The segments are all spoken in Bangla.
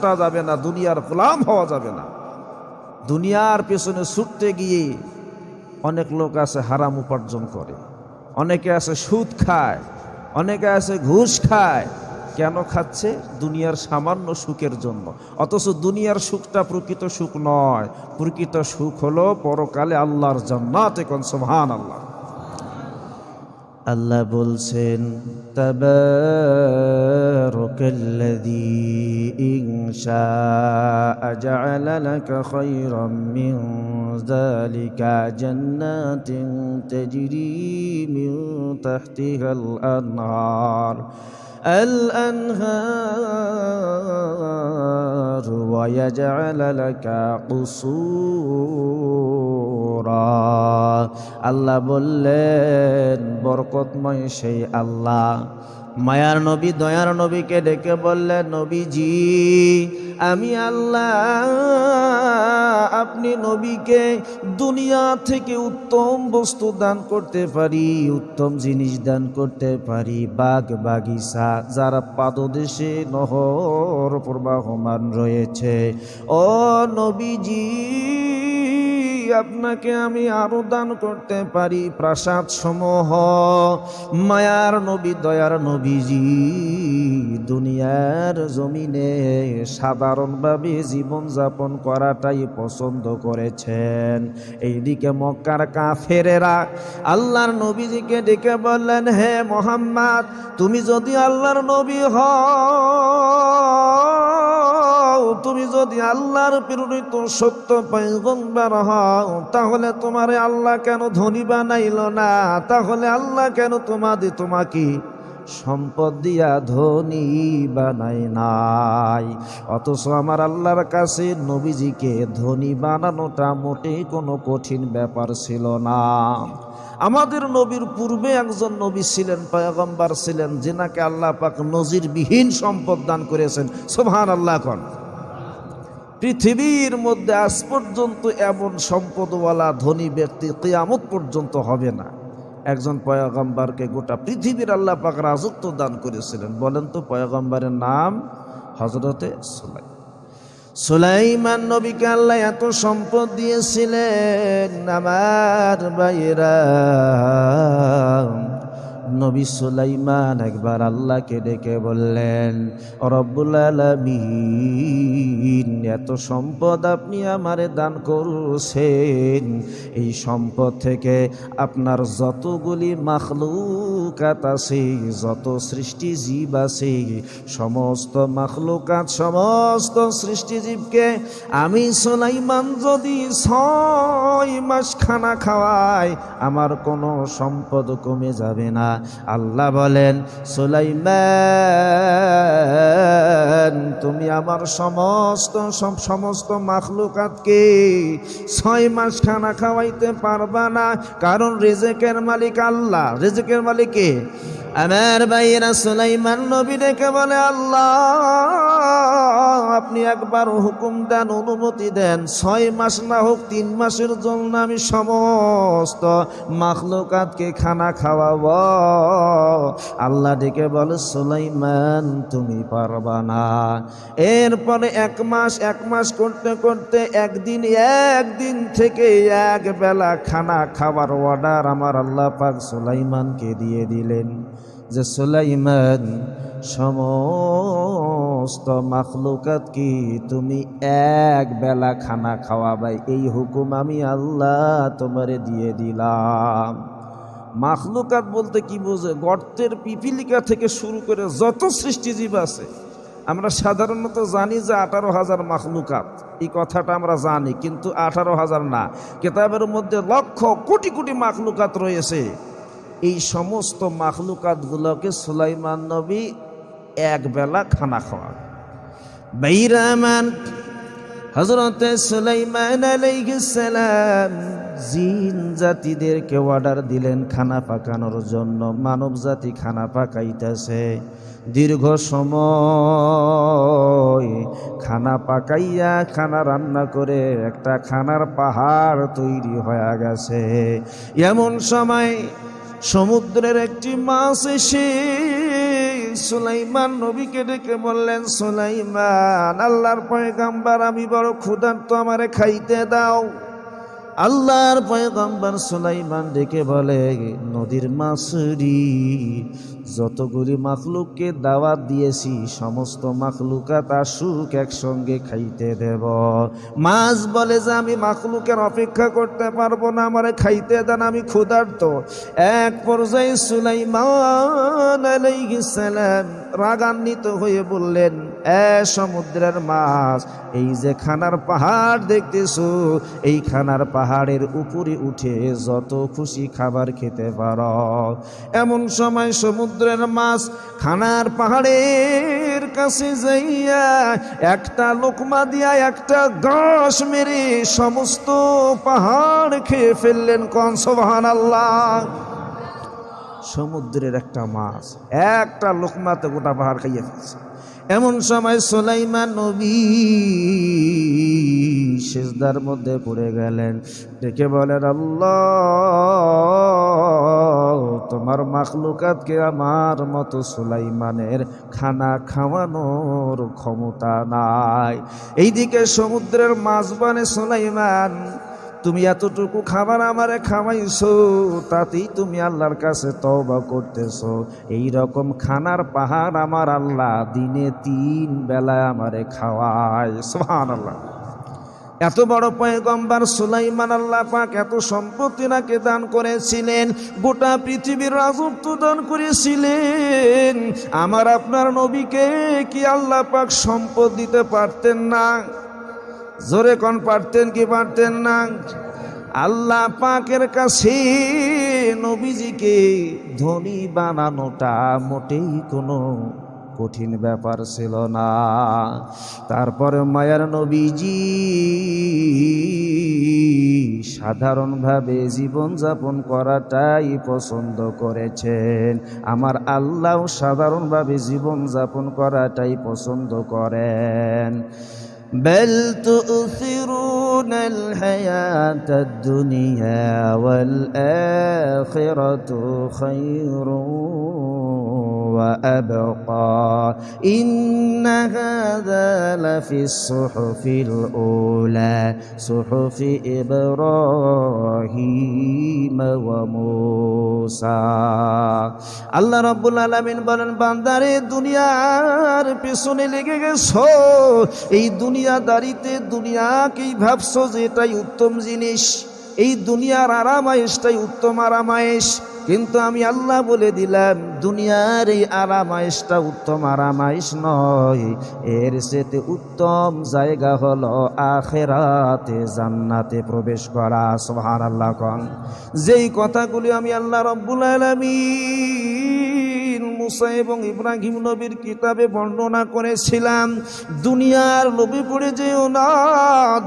করা যাবে না, দুনিয়ার গোলাম হওয়া যাবে না। দুনিয়ার পেছনে ছুটতে গিয়ে অনেক লোক আছে হারাম উপার্জন করে, অনেকে আছে সুদ খায়, অনেকে আছে ঘুষ খায়। কেন খাচ্ছে? দুনিয়ার সামান্য সুখের জন্য। অথচ দুনিয়ার সুখটা প্রকৃত সুখ নয়। প্রকৃত সুখ হলো পরকালে আল্লাহর জান্নাতে এখন সুবহান আল্লাহ আল্লাহ বলছেন তাবারাকাল্লাযী ইন শাআ জাআলা লাকা খায়রাম মিন যালিকা জান্নাতিন তাজরি মিন তাহতিহাল আনহার الأنهار ويجعل لك قصورا আল্লাহ বললেন বরকতময় সেই আল্লাহ মায়ার নবী, দয়ার নবীকে ডেকে বললেন নবীজি, আমি আল্লাহ, আপনি নবীকে দুনিয়া থেকে উত্তম বস্তু দান করতে পারি, উত্তম জিনিস দান করতে পারি, বাগ বাগিচা, যারা পাদদেশে নহর প্রবাহমান রয়েছে। ও নবীজি আপনাকে আমি আরও দান করতে পারি। প্রাসাদ সমূহ, মায়ার নবী, দয়ার নবীজি, দুনিয়ার জমিনে সাধারণভাবে জীবনযাপন করাটাই পছন্দ করেছেন। এইদিকে মক্কার কাফেরেরা আল্লাহর নবীজিকে ডেকে বললেন, হে মোহাম্মদ, তুমি যদি আল্লাহর নবী হও তুমি যদি আল্লাহর প্রেরিত সত্য পয়গম্বর হও, তাহলে তোমারে আল্লাহ কেন ধনী বানাইল না? তাহলে আল্লাহ কেন তোমাদের তোমাকে সম্পদ দিয়া ধনী বানাই নাই? অথচ আমার আল্লাহর কাছে নবীজিকে ধনী বানানোটা মোটেই কোনো কঠিন ব্যাপার ছিল না। আমাদের নবীর পূর্বে একজন নবী ছিলেন, পয়গম্বর ছিলেন, যেনাকে আল্লাহ পাক নজিরবিহীন সম্পদ দান করেছেন। সোভান আল্লাহ কন পৃথিবীর মধ্যে আজ পর্যন্ত এমন সম্পদওয়ালা ধনী ব্যক্তি কেয়ামত পর্যন্ত হবে না। একজন পয়গম্বরকে গোটা পৃথিবীর আল্লাহ পাক রাজত্ব দান করেছিলেন। বলেন তো পয়গম্বরের নাম হজরতে সুলাই সুলাইমান নবীকে আল্লাহ এত সম্পদ দিয়েছিলেন, আমার বাইরা নবী সুলাইমান একবার আল্লাহকে ডেকে বললেন রব্বুল আলমিন, এত সম্পদ আপনি আমারে দান করছেন। এই সম্পদ থেকে আপনার যতগুলি যত সৃষ্টি জীব আছে, সমস্ত মাখলুকাত, সমস্ত সৃষ্টিজীবকে আমি সুলাইমান যদি ছয় মাস খানা খাওয়াই, আমার কোনো সম্পদ কমে যাবে না। আল্লাহ বলেন, সুলাইমান, তুমি আমার সমস্ত সমস্ত মাখলুকাতকে ছয় মাস খানা খাওয়াইতে পারবা না, কারণ রেজেকের মালিক আল্লাহ। রেজেকের মালিক কে আমার ভাইয়েরা সুলাইমান নবী ডেকে বলে, আল্লাহ, আপনি একবার হুকুম দেন, অনুমতি দেন। ছয় মাস না হোক, তিন মাসের জন্য আমি সমস্ত মাখলুকাতকে খানা খাওয়াব। আল্লাহ ডেকে বলে, সুলাইমান, তুমি পারবা না। এরপরে এক মাস এক মাস করতে করতে একদিন একদিন থেকে এক বেলা খানা খাবার অর্ডার আমার আল্লাহ পাক সুলাইমানকে দিয়ে দিলেন। যে সুলাইমান, সমস্ত মাখলুকাত কি তুমি এক বেলা খানা খাওয়াবাই? এই হুকুম আমি আল্লাহ তোমারে দিয়ে দিলাম। মাখলুকাত বলতে কি বোঝে? গর্তের পিপিলিকা থেকে শুরু করে যত সৃষ্টিজীব আছে, আমরা সাধারণত জানি যে আঠারো হাজার মাখলুকাত। এই কথাটা আমরা জানি, কিন্তু আঠারো হাজার না। কেতাবের মধ্যে লক্ষ কোটি কোটি মাখলুকাত রয়েছে। এই সমস্ত মাখলুকাতগুলোকে সুলাইমান নবী এক বেলা খানা খাওয়া বাইরামান হজরতে সুলাইমান আলাইহিসসালাম জিন জাতিদেরকে অর্ডার দিলেন খানা পাকানোর জন্য। মানব জাতি খানা পাকাইতেছে। দীর্ঘ সময় খানা পাকাইয়া খানা রান্না করে একটা খানার পাহাড় তৈরি হয়ে গেছে। এমন সময় সমুদ্রের একটি মাছ এসে সুলাইমান নবীকে ডেকে বললেন, সুলাইমান, আল্লাহর পয়গাম্বার, আমি বড় ক্ষুধার্ত, আমারে খাইতে দাও। আল্লাহর পয়গম্বর সুলাইমান ডেকে বলে, নদীর মাসুরি যতগুলি মাখলুককে দাওয়াত দিয়েছি, সমস্ত মাখলুকাত আসুক, একসঙ্গে খাইতে দেব। মাছ বলে যে, আমি মাখলুকের অপেক্ষা করতে পারব না, আমারে খাইতে দেন, আমি ক্ষুধার্ত। এক পর্যায়ে সুলাইমান রাগান্বিত হয়ে বললেন এ সমুদ্রের মাছ, এই যে খানার পাহাড় দেখতেছো, এই খানার পাহাড়ের উপরে উঠে যত খুশি খাবার খেতে পারো। এমন সময় সমুদ্রের মাছ খানার পাহাড়ের কাছে যাইয়া একটা লোকমা দিয়া একটা গাছ মেরে সমস্ত পাহাড় খেয়ে ফেললেন কন সোহান আল্লাহ সমুদ্রের একটা মাছ, একটা লোকমাতে গোটা পাহাড় খাইয়ে ফেলছে। এমন সময় সোলাইমান নবী সেজদার মধ্যে পড়ে গেলেন। ডেকে বলেন, আল্লাহ, তোমার মাখলুকাতকে আমার মতো সুলাইমানের খানা খাওয়ানোর ক্ষমতা নাই। এইদিকে সমুদ্রের মাছ বানে সুলাইমান তুমি এতটুকু খাবার আমারে খাওয়াইছো, তাতেই তুমি আল্লাহর কাছে তওবা করতেছো। এই রকম খানার পাহাড় আমার আল্লাহ দিনে তিন বেলায় আমারে খাওয়ায় সোহান আল্লাহ এত বড় পয়গম্বর সুলাইমান আল্লাহ পাক এত সম্পত্তি নাকে দান করেছিলেন, গোটা পৃথিবীর রাজত্ব দান করেছিলেন। আমার আপনার নবীকে কি আল্লাহ পাক সম্পদ দিতে পারতেন না? জোরে কন, পারতেন কি পারতেন না? আল্লাহ পাকের কাছে নবীজিকে ধনী বানানোটা মোটেই কোনো কঠিন ব্যাপার ছিল না। তারপরে মায়ার নবীজি সাধারণভাবে জীবনযাপন করাটাই পছন্দ করেছেন। আমার আল্লাহ সাধারণভাবে জীবনযাপন করাটাই পছন্দ করেন। بل تؤثرون الحياة الدنيا والآخرة خير وأبقى إن هذا لفي الصحف الأولى صحف إبراهيم وموسى আল্লাহ রব্বুল আলমিন বলেন বান্দারে দুনিয়ার পেছনে লেগে গেছো এই দুনিয়াদারিতে দুনিয়াকেই ভাবছো যে এটাই উত্তম জিনিস এই দুনিয়ার আরামায়েশটাই উত্তম আরামায়েশ। কিন্তু আমি আল্লাহ বলে দিলাম, দুনিয়ার এই আরামায়েশটা উত্তম আরামায়েশ নয়। এর সেতে উত্তম জায়গা হলো আখেরাতে জান্নাতে প্রবেশ করা। সোহান আল্লাহ কন। যেই কথাগুলি আমি আল্লাহ রব্বুল আলমিন মুসা এবং ইব্রাহিম নবীর কিতাবে বর্ণনা করেছিলাম, দুনিয়ার লোভে পড়ে যেও না,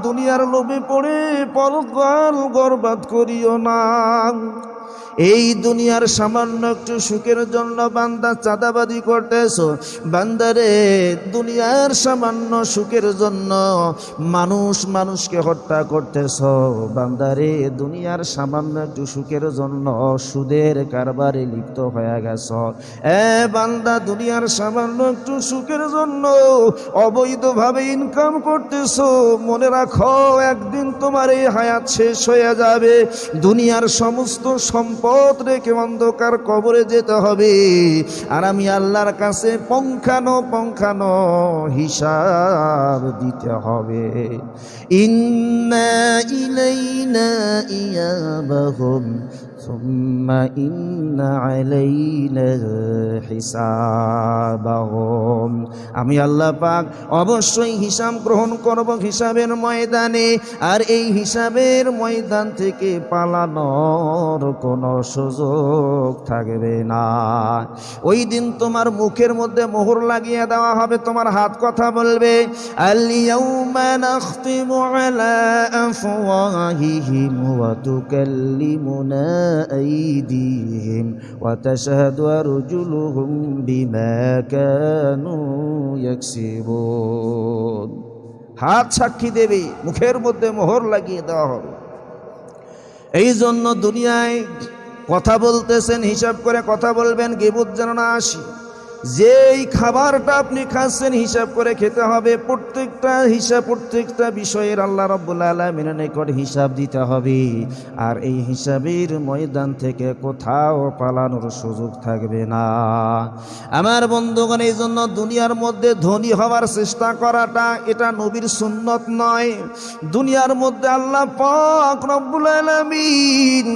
দুনিয়ার লোভে পড়ে পরকাল গর্বাদ করিও না। এই দুনিয়ার সামান্য একটু সুখের জন্য বান্দা চাঁদাবাদি করতেছ। বান্দারে, দুনিয়ার সামান্য সুখের জন্য মানুষ মানুষকে হত্যা করতেছ। বান্দারে, দুনিয়ার সামান্য একটু সুখের জন্য সুদের কারবারে লিপ্ত হয়ে গেছ। এ বান্দা, দুনিয়ার সামান্য একটু সুখের জন্য অবৈধভাবে ইনকাম করতেছ। মনে রাখো, একদিন তোমার এই হায়াত শেষ হয়ে যাবে। দুনিয়ার সমস্ত সম্পদ রেখে অন্ধকার কবরে যেতে হবে। আর আমি আল্লাহর কাছে পঙ্খানো পঙ্খানো হিসাব দিতে হবে। ইন্না ইলাইনা ইয়াবাহুম ثم إن علينا حسابهم আমি আল্লাহ পাক অবশ্যই হিসাব গ্রহণ করব হিসাবের ময়দানে আর এই হিসাবের ময়দান থেকে পালানোর কোনো সুযোগ থাকবে না ওই দিন তোমার মুখের মধ্যে মোহর লাগিয়ে দেওয়া হবে তোমার হাত কথা বলবে আলিয়াউমা নাখতিমু আলা আফওয়াহিহিম ওয়া তুকাল্লিমুনা আইদিহিম وتشهد أرجلهم بما كانوا يكسبون. হাত সাক্ষী দেবে, মুখের মধ্যে মোহর লাগিয়ে দেওয়া হবে। এই জন্য দুনিয়ায় কথা বলতেছেন, হিসাব করে কথা বলবেন, গেবুত যেন না আসি। যেই খাবারটা আপনি খাচ্ছেন, হিসাব করে খেতে হবে। প্রত্যেকটা হিসাব, প্রত্যেকটা বিষয়ের আল্লাহ রব্বুল আলমিনের নিকট হিসাব দিতে হবে। আর এই হিসাবের ময়দান থেকে কোথাও পালানোর সুযোগ থাকবে না। আমার বন্ধুগণ এই জন্য দুনিয়ার মধ্যে ধনী হওয়ার চেষ্টা করাটা এটা নবীর সুন্নত নয়। দুনিয়ার মধ্যে আল্লাহ পাক রব্বুল আলামিন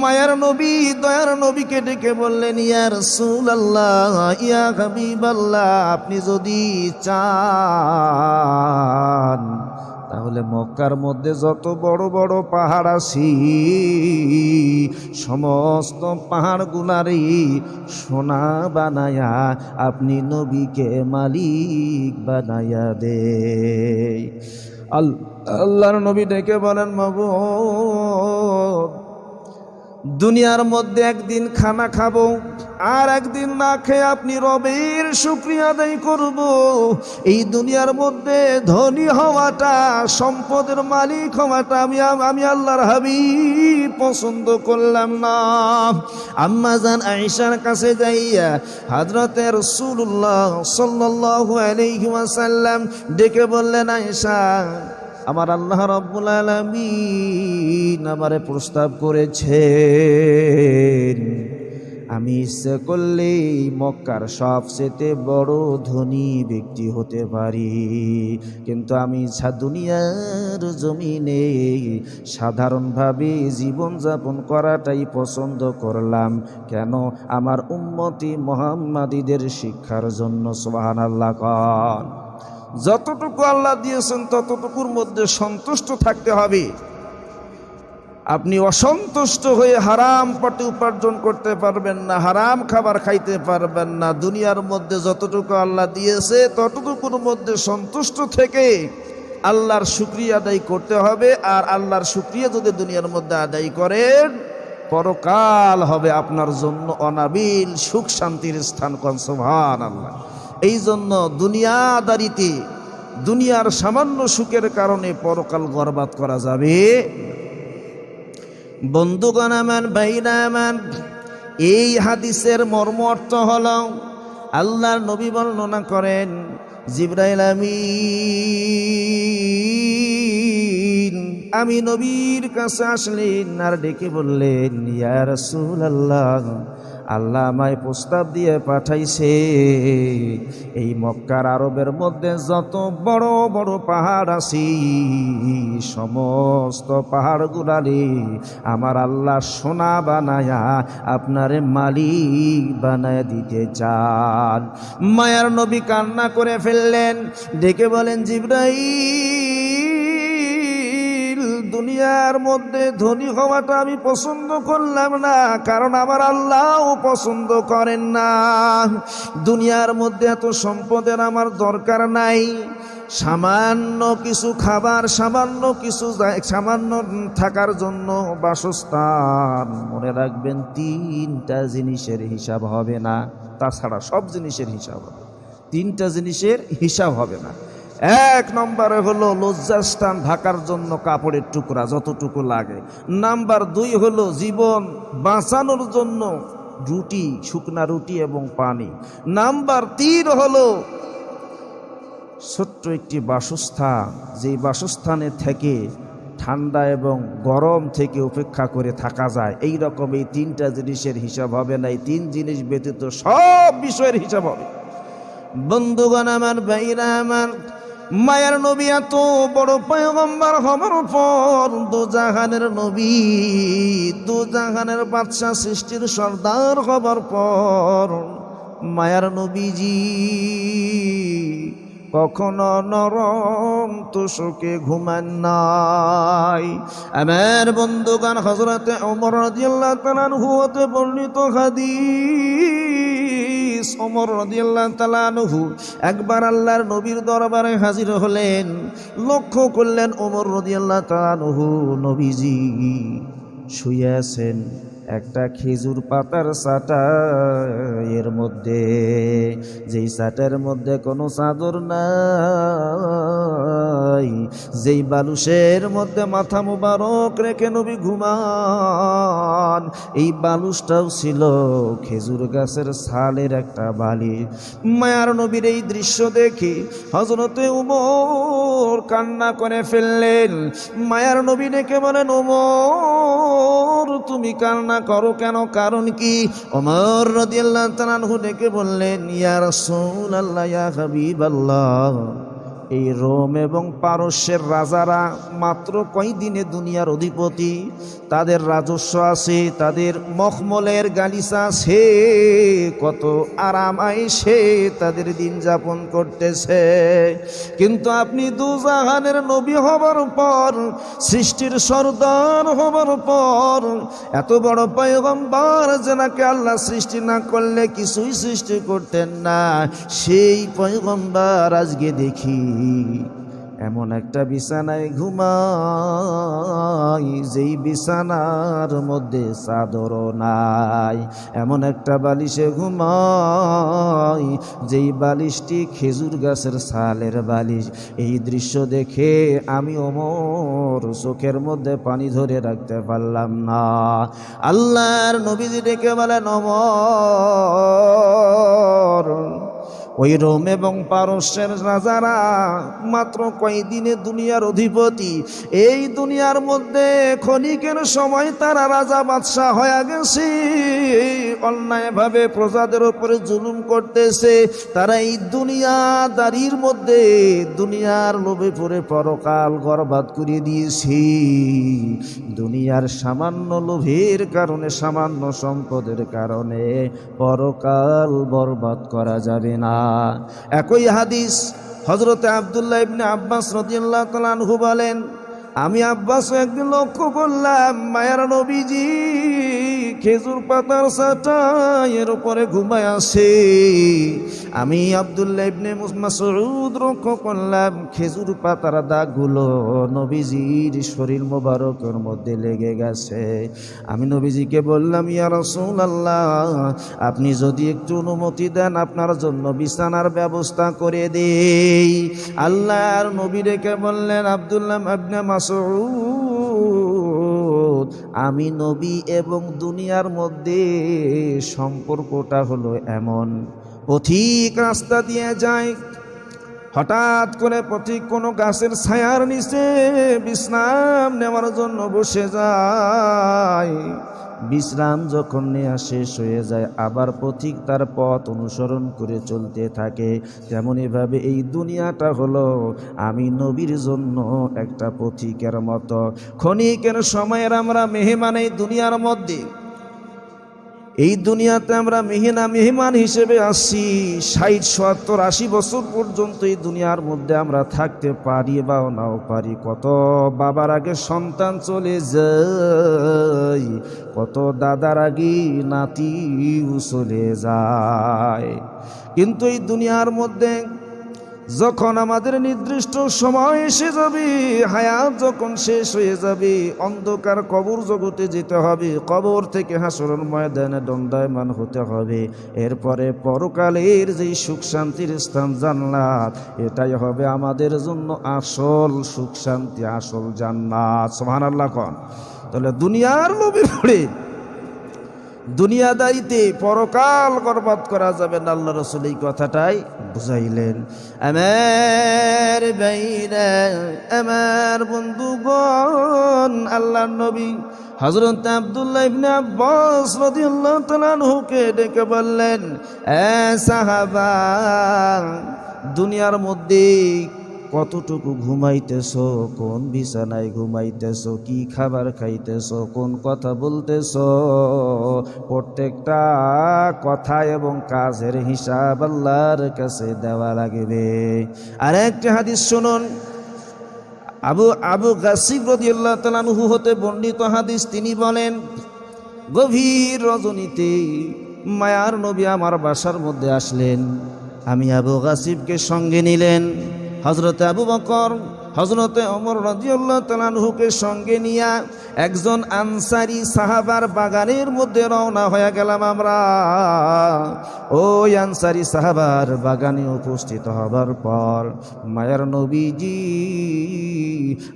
মায়ার নবী, দয়ার নবীকে ডেকে বললেন ইয়ার সুল আল্লাহ ইয়া হাবিবাল্লাহ আপনি যদি চান, তাহলে মক্কার মধ্যে যত বড় বড় পাহাড় আছি, সমস্ত পাহাড়গুলারই সোনা বানায়া আপনি নবীকে মালিক বানায়া দে। আল- আল্লাহর নবী ডেকে বলেন মাবু দুনিয়ার মধ্যে একদিন খানা খাব, আর একদিন না খেয়ে আপনি রবের শুক্রিয়া আদায় করব। এই দুনিয়ার মধ্যে ধনী হওয়াটা, সম্পদের মালিক হওয়াটা আমি আমি আল্লাহর হাবি পছন্দ করলাম না। আম্মা আয়েশার কাছে যাইয়া হাজরতে রসুল্লাহ সাল্লাল্লাহু আলাইহি ওয়াসাল্লাম ডেকে বললেন, আয়েশা আমার আল্লাহ রব্বুল আলামিন আমারে প্রস্তাব করেছেন, আমি ইচ্ছে করলেই মক্কার সবচেয়ে বড় ধনী ব্যক্তি হতে পারি। কিন্তু আমি দুনিয়ার জমিনে সাধারণভাবে জীবনযাপন করাটাই পছন্দ করলাম, কেন আমার উম্মতি মোহাম্মাদিদের শিক্ষার জন্য সোহান আল্লাহ যতটুকু আল্লাহ দিয়েছেন, ততটুকুর মধ্যে সন্তুষ্ট থাকতে হবে। আপনি অসন্তুষ্ট হয়ে হারাম পটে উপার্জন করতে পারবেন না, হারাম খাবার খাইতে পারবেন না। দুনিয়ার মধ্যে যতটুকু আল্লাহ দিয়েছে, ততটুকুর মধ্যে সন্তুষ্ট থেকে আল্লাহর শুক্রিয়া আদায় করতে হবে। আর আল্লাহর শুক্রিয়া যদি দুনিয়ার মধ্যে আদায় করেন, পরকাল হবে আপনার জন্য অনাবিল, সুখ শান্তির স্থান কনসভান আল্লাহ এই জন্য দুনিয়াদারিতে দুনিয়ার সামান্য সুখের কারণে পরকাল গর্বাদ করা যাবে। বন্ধুগণ আমার এই হাদিসের মর্ম অর্থ হল আল্লাহর নবী বর্ণনা করেন, জিব্রাইল আমিন। আমি নবীর কাছে আসলেন আর ডেকে বললেন, ইয়া রাসূলুল্লাহ। আল্লাহ আমায় প্রস্তাব দিয়ে পাঠাইছে, এই মক্কার আরবের মধ্যে যত বড় বড় পাহাড় আছি, সমস্ত পাহাড়গুলারে আমার আল্লাহ সোনা বানায়া আপনারে মালিক বানায় দিতে চান। মায়ার নবী কান্না করে ফেললেন, ডেকে বলেন, জিব্রাইল দুনিয়ার মধ্যে ধনী হওয়াটা আমি পছন্দ করলাম না, কারণ আমার আল্লাহও পছন্দ করেন না। দুনিয়ার মধ্যে এত সম্পদের আমার দরকার নাই। সামান্য কিছু খাবার, সামান্য কিছু সামান্য থাকার জন্য বাসস্থান, মনে রাখবেন তিনটা জিনিসের হিসাব হবে না। তাছাড়া সব জিনিসের হিসাব হবে। তিনটা জিনিসের হিসাব হবে না। এক নম্বরে হলো লজ্জাস্থান ঢাকার জন্য কাপড়ের টুকরা যতটুকু লাগে। নাম্বার দুই হলো জীবন বাঁচানোর জন্য রুটি, শুকনা রুটি এবং পানি। নাম্বার তিন হলো ছোট্ট একটি বাসস্থান, যেই বাসস্থানে থেকে ঠান্ডা এবং গরম থেকে উপেক্ষা করে থাকা যায়। এই রকম এই তিনটা জিনিসের হিসাব হবে না, এই তিন জিনিস ব্যতীত সব বিষয়ের হিসাব হবে। বন্ধুগণ আমার, ভাইরা আমার মায়ার নবী এত বড় পয়গম্বর হবার পর দু জাহানের নবী দু জাহানের বাদশাহ সৃষ্টির সর্দার হবার পর মায়ার নবীজি কখনো নরম তুষকে ঘুমান নাই। আমার বন্ধুগান হজরতে অমর রাজিয়াল্লাহ তালানহু হতে বর্ণিত হাদিস। অমর রদিয়াল্লাহ তালানহু একবার আল্লাহর নবীর দরবারে হাজির হলেন। লক্ষ্য করলেন ওমর রদিয়াল্লাহ তালানহু নবীজি শুয়ে আছেন। একটা খেজুর পাতার চাটা এর মধ্যে। যেই চাটার মধ্যে কোনো চাদর নাই, যেই বালুসের মধ্যে মাথা মুবারক রেখে নবী ঘুমান, এই বালুসটাও ছিল খেজুর গাছের ছালের একটা বালি। মায়ার নবীর এই দৃশ্য দেখি হজরতে উমর কান্না করে ফেললেন। মায়ার নবী ডেকে বলেন, উমর তুমি কান্না করো কেন? কারণ কি? অমর রদি আল্লাহ তালানহু ডেকে বললেন, ইয়া আল্লাহ ইয়া হাবিবাল্লাহ। এই রোম এবং পারস্যের রাজারা মাত্র কয়দিনে দুনিয়ার অধিপতি? তাদের রাজস্ব আছে, তাদের মখমলের গালিচা সে কত আরাম আইসে তাদের দিন যাপন করতেছে। কিন্তু আপনি দুজাহানের নবী হবার পর, সৃষ্টির সর্দার হবার পর, এত বড় পয়গম্বর যেনাকে আল্লাহ সৃষ্টি না করলে কিছুই সৃষ্টি করতেন না, সেই পয়গম্বর আজকে দেখি এমন একটা বিছানায় ঘুমাই, যেই বিছানার মধ্যে চাদরও নাই। এমন একটা বালিশে ঘুমাই, যেই বালিশটি খেজুর গাছের ছালের বালিশ। এই দৃশ্য দেখে আমি ওমর চোখের মধ্যে পানি ধরে রাখতে পারলাম না। আল্লাহর নবীজি ডেকে বলেন, অমর ওই রোম এবং পারস্যের রাজারা মাত্র কয়েকদিনে দুনিয়ার অধিপতি। এই দুনিয়ার মধ্যে ক্ষণিকের সময় তারা রাজা বাদশাহ হয়ে গেছে। অন্যায়ভাবে প্রজাদের ওপরে জুলুম করতেছে। তারা এই দুনিয়াদারির মধ্যে দুনিয়ার লোভে পড়ে পরকাল গর্বাদ করে দিয়েছি। দুনিয়ার সামান্য লোভের কারণে, সামান্য সম্পদের কারণে পরকাল বরবাদ করা যাবে না। একই হাদিস হজরতে আবদুল্লাহ ইবনে আব্বাস রদিয়াল্লাহ তালানহু বলেন আমি আব্বাস একদিন লক্ষ্য করলাম, মায়ার নবীজি খেজুর পাতার সাটাইয়ের উপরে ঘুমায় আসে আমি আবদুল্লাহ ইবনে মাসউদ লক্ষ্য করলাম, খেজুর পাতার দাগগুলো নবীজির শরীর মোবারকের মধ্যে লেগে গেছে। আমি নবীজিকে বললাম, ইয়া রাসূলুল্লাহ, আপনি যদি একটু অনুমতি দেন, আপনার জন্য বিছানার ব্যবস্থা করে দেই। আল্লাহর নবী রেখে বললেন, আব্দুল্লাহ ইবনে মাসউদ, আমি নবী এবং দুনিয়ার মধ্যে সম্পর্কটা হলো এমন। পথিক রাস্তা দিয়ে যায়, হঠাৎ করে পথিক কোনো গাছের ছায়ার নিচে বিশ্রাম নেওয়ার জন্য বসে যায়। বিশ্রাম যখন নেয়া শেষ হয়ে যায়, আবার পথিক তার পথ অনুসরণ করে চলতে থাকে। তেমনইভাবে এই দুনিয়াটা হলো আমি নবীর জন্য একটা পথিকের মতো। ক্ষণিকের সময়ের আমরা মেহমান এই দুনিয়ার মধ্যে। এই দুনিয়াতে আমরা মেহিনা মেহমান হিসেবে আসি ষাট, সত্তর, আশি বছর পর্যন্ত এই দুনিয়ার মধ্যে আমরা থাকতে পারি বা নাও পারি। কত বাবার আগে সন্তান চলে যায়, কত দাদার আগে নাতিও চলে যায়। কিন্তু এই দুনিয়ার মধ্যে যখন আমাদের নির্দিষ্ট সময় এসে যাবে, হায়াত যখন শেষ হয়ে যাবে, অন্ধকার কবর জগতে যেতে হবে, কবর থেকে হাসরের ময়দানে দণ্ডায়মান হতে হবে। এরপরে পরকালের যেই সুখ শান্তির স্থান জান্নাত, এটাই হবে আমাদের জন্য আসল সুখ শান্তি, আসল জান্নাত। সোহান আল্লাহ কন। তাহলে দুনিয়ার লোভে পড়ে দুনিয়াদারিতে পরকাল বরবাদ করা যাবে না। আল্লাহ রসুল এই কথাটাই বুঝাইলেন। আমার বাইরা আমার বন্ধুগণ আল্লাহ নবী হজরত আবদুল্লাহ ইবনে আব্বাস রাদিয়াল্লাহু আনহুকে ডেকে বললেন, এ সাহাবা, দুনিয়ার মধ্যে কতটুকু ঘুমাইতেছ? কোন বিছানায় ঘুমাইতেছ? কি খাবার খাইতেছ? কোন কথা বলতেছ? প্রত্যেকটা কথা এবং কাজের হিসাব আল্লাহর কাছে দেওয়া লাগবে। আর একটা হাদিস শুনুন। আবু আবু গাসিব রদিয়াল্লাহ তালানহু হতে বর্ণিত হাদিস, তিনি বলেন, গভীর রজনীতে মায়ার নবী আমার বাসার মধ্যে আসলেন। আমি আবু গাসিবকে সঙ্গে নিলেন। হজরতে আবু বকর হজরতে অমর রাজিউল্লাহ তালানহুকে সঙ্গে নিয়া একজন আনসারি সাহাবার বাগানের মধ্যে রওনা হয়ে গেলাম আমরা। ওই আনসারি সাহাবার বাগানে উপস্থিত হবার পর মায়ার নবীজি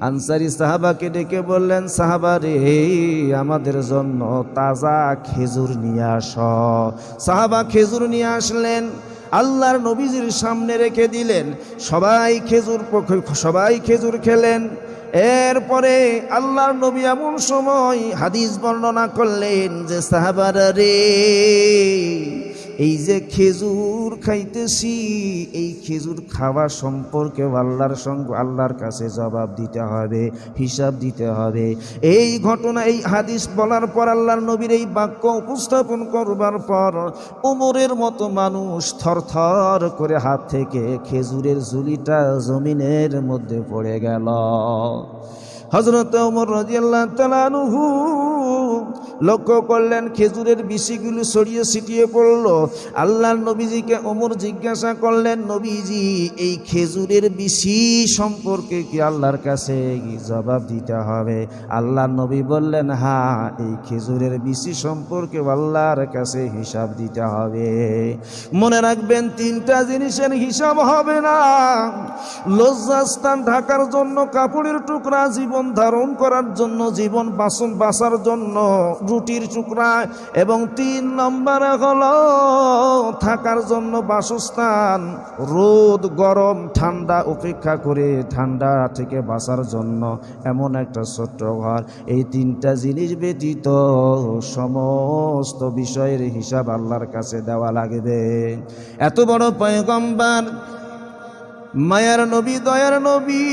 আনসারি সাহাবাকে ডেকে বললেন, সাহাবা রে, আমাদের জন্য তাজা খেজুর নিয়ে আস। সাহাবা খেজুর নিয়ে আসলেন। আল্লাহর নবীজির সামনে রেখে দিলেন। সবাই খেজুর সবাই খেজুর খেলেন। এরপরে আল্লাহর নবী এমন সময় হাদিস বর্ণনা করলেন যে, সাহাবারা রে এই যে খেজুর খাইতেছি, এই খেজুর খাওয়া সম্পর্কে আল্লাহর সঙ্গে, আল্লাহর কাছে জবাব দিতে হবে, হিসাব দিতে হবে। এই ঘটনা, এই হাদিস বলার পর আল্লাহর নবীর এই বাক্য উপস্থাপন করবার পর উমরের মতো মানুষ থরথর করে হাত থেকে খেজুরের ঝুলিটা জমিনের মধ্যে পড়ে গেল। হজরত ওমর রাজিয়াল্লাহ তালানুহু লক্ষ্য করলেন খেজুরের বিশিগুলো ছড়িয়ে ছিটিয়ে পড়ল। আল্লাহর নবীজিকে ওমর জিজ্ঞাসা করলেন, নবীজি, এই খেজুরের বিশি সম্পর্কে কি আল্লাহর কাছে জবাব দিতে হবে? আল্লাহর নবী বললেন হ্যাঁ এই খেজুরের বিশি সম্পর্কে আল্লাহর কাছে হিসাব দিতে হবে। মনে রাখবেন, তিনটা জিনিসের হিসাব হবে না। লজ্জাস্থান ঢাকার জন্য, কাপড়ের টুকরা জীবন ধারণ করার জন্য, জীবন বাসন বাঁচার জন্য রুটির টুকরা এবং তিন নম্বরে হলো থাকার জন্য বাসস্থান, রোদ, গরম, ঠান্ডা উপেক্ষা করে ঠান্ডা থেকে বাঁচার জন্য এমন একটা ছোট্ট ঘর। এই তিনটা জিনিস ব্যতীত সমস্ত বিষয়ের হিসাব আল্লাহর কাছে দেওয়া লাগবে। এত বড় পয়গম্বর, মায়ার নবী, দয়ার নবী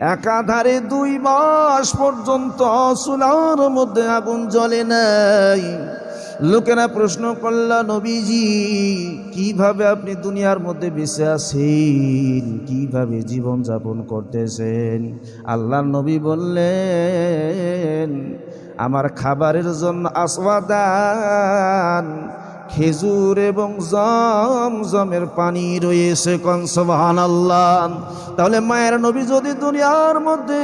একাধারে দুই মাস পর্যন্ত চুলার মধ্যে আগুন জ্বলে নাই। লোকেরা প্রশ্ন করল, নবীজি, কীভাবে আপনি দুনিয়ার মধ্যে বেঁচে আছেন? কীভাবে জীবন যাপন করতেছেন? আল্লাহ নবী বললেন, আমার খাবারের জন্য আসওয়াদান খেজুর এবং জম, জমের পানি রয়েছে কনসবাহান আল্লাহ তাহলে মায়ের নবী যদি দুনিয়ার মধ্যে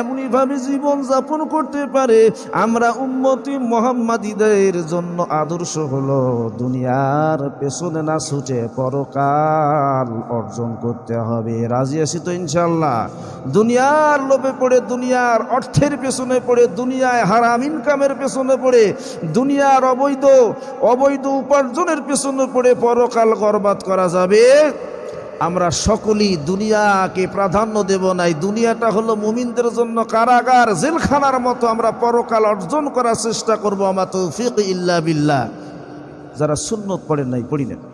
এমনইভাবে জীবন যাপন করতে পারে, আমরা উম্মতি মোহাম্মদীদের জন্য আদর্শ হলো দুনিয়ার পেছনে না ছুটে পরকাল অর্জন করতে হবে। রাজি আছি তো ইনশাল্লাহ দুনিয়ার লোভে পড়ে, দুনিয়ার অর্থের পেছনে পড়ে, দুনিয়ায় হারাম ইনকামের পেছনে পড়ে, দুনিয়ার অবৈধ অবৈধ উপার্জনের পেছনে পড়ে পরকাল গরবাদ করা যাবে। আমরা সকলেই দুনিয়াকে প্রাধান্য দেব নাই। দুনিয়াটা হলো মুমিনদের জন্য কারাগার, জেলখানার মতো আমরা পরকাল অর্জন করার চেষ্টা করব। আমার তো তৌফিক ইল্লা বিল্লাহ। যারা সুন্নত পড়েন নাই, পড়ি নেন।